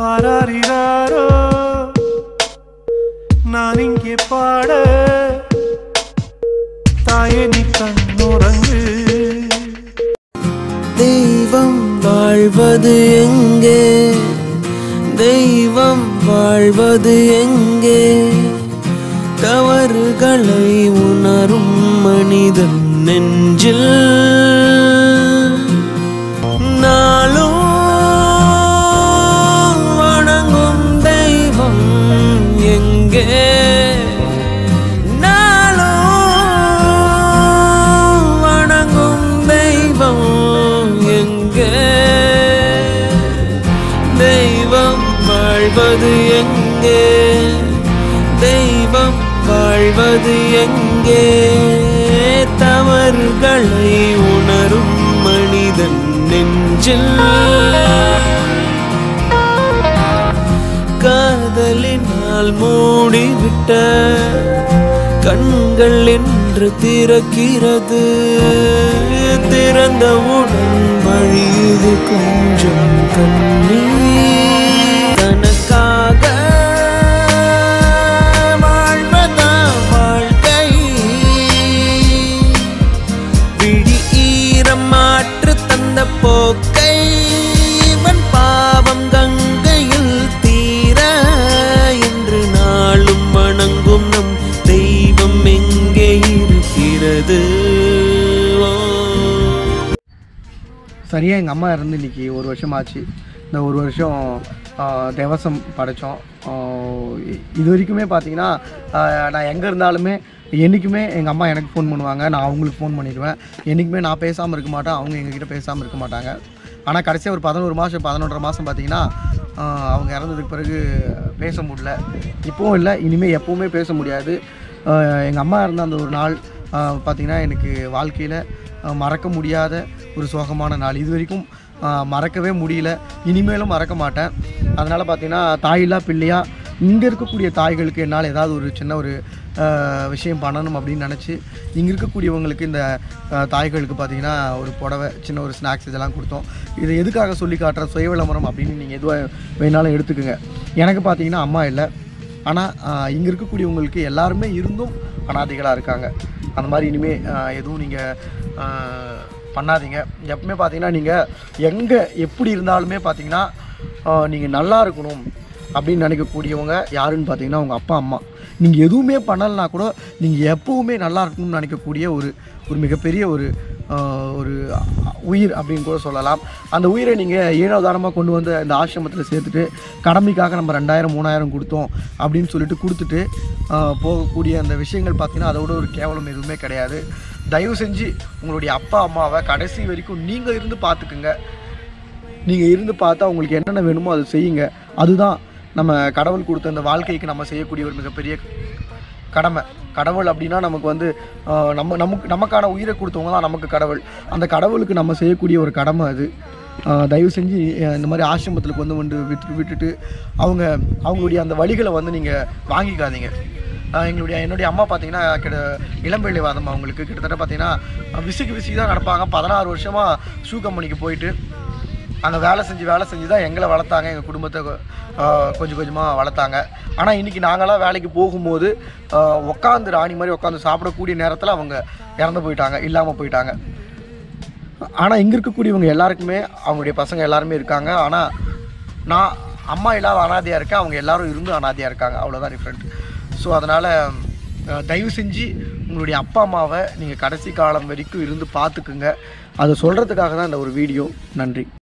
ஆராரிராரோ? நான் இங்கே பாட தாயே நீ கண்ணுறங்கு தெய்வம் வாழ்வது எங்கே? தெய்வம் வாழ்வது எங்கே? தவறுகளை உணரும் மனிதன் நெஞ்சில். வாழ்வது எங்கே? தெய்வம் வாழ்வது எங்கே? தவறுகளை உணரும் மனிதன் நெஞ்சில். காதலினால் மூடிவிட்ட கண்கள் என்று திறக்கிறது. திறந்தவுடன் வழியுது கொஞ்சம் கண்ணீர். சரியாக எங்கள் அம்மா இருந்து இன்னைக்கு ஒரு வருஷம் ஆச்சு. இந்த ஒரு வருஷம் தேவசம் படைத்தோம் இது வரைக்குமே பார்த்தீங்கன்னா நான் எங்கே இருந்தாலுமே என்றைக்குமே எங்கள் அம்மா எனக்கு ஃபோன் பண்ணுவாங்க. நான் அவங்களுக்கு ஃபோன் பண்ணிடுவேன். என்றைக்குமே நான் பேசாமல் இருக்க மாட்டேன். அவங்க எங்ககிட்ட பேசாமல் இருக்க மாட்டாங்க. ஆனால் கடைசியாக ஒரு பதினோரு மாதம் பதினொன்றரை மாதம் பார்த்திங்கன்னா அவங்க இறந்ததுக்கு பிறகு பேச முடியல. இப்போவும் இல்லை இனிமேல் எப்போவுமே பேச முடியாது. எங்கள் அம்மா இருந்த அந்த ஒரு நாள் பார்த்திங்கன்னா எனக்கு வாழ்க்கையில் மறக்க முடியாத ஒரு சோகமான நாள். இது வரைக்கும் மறக்கவே முடியல. இனிமேலும் மறக்க மாட்டேன். அதனால் பார்த்தீங்கன்னா தாயில்லா பிள்ளையா இங்கே இருக்கக்கூடிய தாய்களுக்கு என்னால் ஏதாவது ஒரு சின்ன ஒரு விஷயம் பண்ணணும் அப்படின்னு நினச்சி இங்கே இருக்கக்கூடியவங்களுக்கு இந்த தாய்களுக்கு பார்த்தீங்கன்னா ஒரு புடவை சின்ன ஒரு ஸ்நாக்ஸ் இதெல்லாம் கொடுத்தோம். இது எதுக்காக சொல்லி காட்டுற சுய விளம்பரம் அப்படின்னு நீங்கள் எதுவாக வேணாலும் எடுத்துக்கோங்க. எனக்கு பார்த்தீங்கன்னா அம்மா இல்லை. ஆனால் இங்கே இருக்கக்கூடியவங்களுக்கு எல்லாருமே இருந்தும் அனாதைகளாக இருக்காங்க. அந்த மாதிரி இனிமேல் எதுவும் நீங்கள் பண்ணாதீங்க. எப்பவுமே பார்த்தீங்கன்னா நீங்கள் எங்கே எப்படி இருந்தாலுமே பார்த்தீங்கன்னா நீங்கள் நல்லா இருக்கணும் அப்படின்னு நினைக்கக்கூடியவங்க யாருன்னு பார்த்தீங்கன்னா உங்கள் அப்பா அம்மா. நீங்கள் எதுவுமே பண்ணலைனா கூட நீங்கள் எப்போவுமே நல்லா இருக்கணும்னு நினைக்கக்கூடிய ஒரு ஒரு மிகப்பெரிய ஒரு ஒரு உயிர் அப்படின்னு கூட சொல்லலாம். அந்த உயிரை நீங்கள் ஏனோதானமாக கொண்டு வந்து இந்த ஆசிரமத்தில் சேர்த்துட்டு கடமைக்காக நம்ம ரெண்டாயிரம் மூணாயிரம் கொடுத்தோம் அப்படின்னு சொல்லிட்டு கொடுத்துட்டு போகக்கூடிய அந்த விஷயங்கள் பார்த்தீங்கன்னா அதோட ஒரு கேவலம் எதுவுமே கிடையாது. தயவு செஞ்சு உங்களுடைய அப்பா அம்மாவை கடைசி வரைக்கும் நீங்கள் இருந்து பார்த்துக்குங்க நீங்கள் இருந்து பார்த்தா உங்களுக்கு என்னென்ன வேணுமோ அதை செய்யுங்க. அதுதான் நம்ம கடவுள் கொடுத்த இந்த வாழ்க்கைக்கு நம்ம செய்யக்கூடிய ஒரு மிகப்பெரிய கடமை. கடவுள் அப்படின்னா நமக்கு வந்து நம்ம நமக்கு நமக்கான உயிரை கொடுத்தவங்க தான் நமக்கு கடவுள். அந்த கடவுளுக்கு நம்ம செய்யக்கூடிய ஒரு கடமை அது. தயவு செஞ்சு இந்த மாதிரி ஆசிரமத்தில் கொண்டு வந்து விட்டு விட்டுட்டு அவங்க அவங்களுடைய அந்த வழிகளை வந்து நீங்கள் வாங்கிக்காதீங்க. எங்களுடைய என்னுடைய அம்மா பார்த்தீங்கன்னா கிட்ட இளம்பெள்ளை வாதம் அவங்களுக்கு கிட்டத்தட்ட பார்த்தீங்கன்னா விசுக்கு விசுக்கு தான் நடப்பாங்க. பதினாறு வருஷமாக ஷூ கம்பெனிக்கு போயிட்டு அங்கே வேலை செஞ்சு வேலை செஞ்சு தான் எங்களை வளர்த்தாங்க. எங்கள் குடும்பத்தை கொஞ்சம் கொஞ்சமாக வளர்த்தாங்க. ஆனால் இன்றைக்கி நாங்களாம் வேலைக்கு போகும்போது உட்காந்து ராணி மாதிரி உட்காந்து சாப்பிடக்கூடிய நேரத்தில் அவங்க இறந்து போயிட்டாங்க இல்லாமல் போயிட்டாங்க. ஆனால் இங்கே இருக்கக்கூடியவங்க எல்லாருக்குமே அவங்களுடைய பசங்க எல்லாருமே இருக்காங்க. ஆனால் நான் அம்மா இல்லாத அனாதையாக இருக்கேன். அவங்க எல்லாரும் இருந்தும் அனாதையாக இருக்காங்க. அவ்வளோதான் டிஃப்ரெண்ட் ஸோ அதனால் தயவு செஞ்சு உங்களுடைய அப்பா அம்மாவை நீங்கள் கடைசி காலம் வரைக்கும் இருந்து பார்த்துக்குங்க. அதை சொல்கிறதுக்காக தான் இந்த ஒரு வீடியோ. நன்றி.